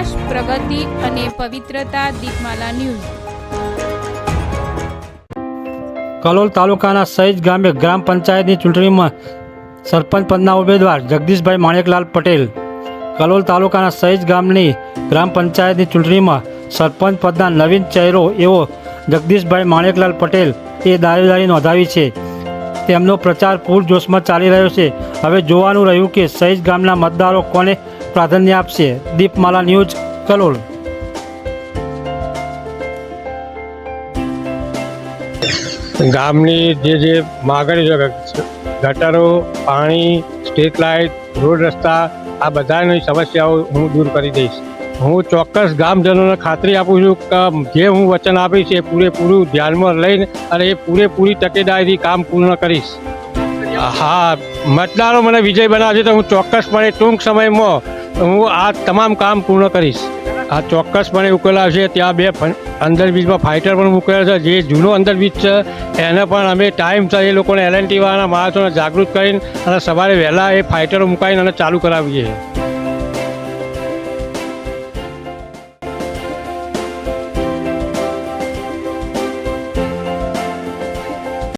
વિકાસ પ્રગતિ અને પવિત્રતા દીપમાલા ન્યૂઝ. કલોલ તાલુકાના સહિત ગામે ગ્રામ પંચાયતની ચૂંટણીમાં સરપંચ પદના ઉમેદવાર જગદીશભાઈ માણેકલાલ પટેલ, કલોલ તાલુકાના સહિત ગામની ગ્રામ પંચાયતની ચૂંટણીમાં સરપંચ પદના નવીન ચહેરો એવો જગદીશભાઈ માણેકલાલ પટેલ એ દાવેદારી નોંધાવી છે. તેમનો પ્રચાર પૂરજોશમાં ચાલી રહ્યો છે. હવે જોવાનું રહ્યું કે સહિત ગામના મતદારો કોને પ્રાધાન્ય આપશે. દીપમાલા ન્યૂઝ, કલોલ. ગામની જે જે માગણી ગટરો, પાણી, સ્ટ્રીટ લાઇટ, રોડ રસ્તા, આ બધાની સમસ્યાઓ હું દૂર કરી દઈશ. હું ચોક્કસ ગામજનોને ખાતરી આપું છું કે જે હું વચન આપીશ એ પૂરેપૂરું ધ્યાનમાં લઈને અને એ પૂરેપૂરી તકેદારીથી કામ પૂર્ણ કરીશ. હા, મતદારો મને વિજય બનાવશે તો હું ચોક્કસપણે ટૂંક સમયમાં હું આ તમામ કામ પૂર્ણ કરીશ. આ ચોક્કસપણે ઉકેલાવશે ત્યાં બે અંદરબ્રિજમાં ફાઇટર પણ મૂકેલા છે. જે જૂનો અંદરબ્રિજ છે, એને પણ અમે ટાઈમ છે એ લોકોને એલએનટી વાળાના માણસોને જાગૃત કરીને અને સવારે વહેલા એ ફાઇટરો મુકાઈને અને ચાલુ કરાવીએ છીએ.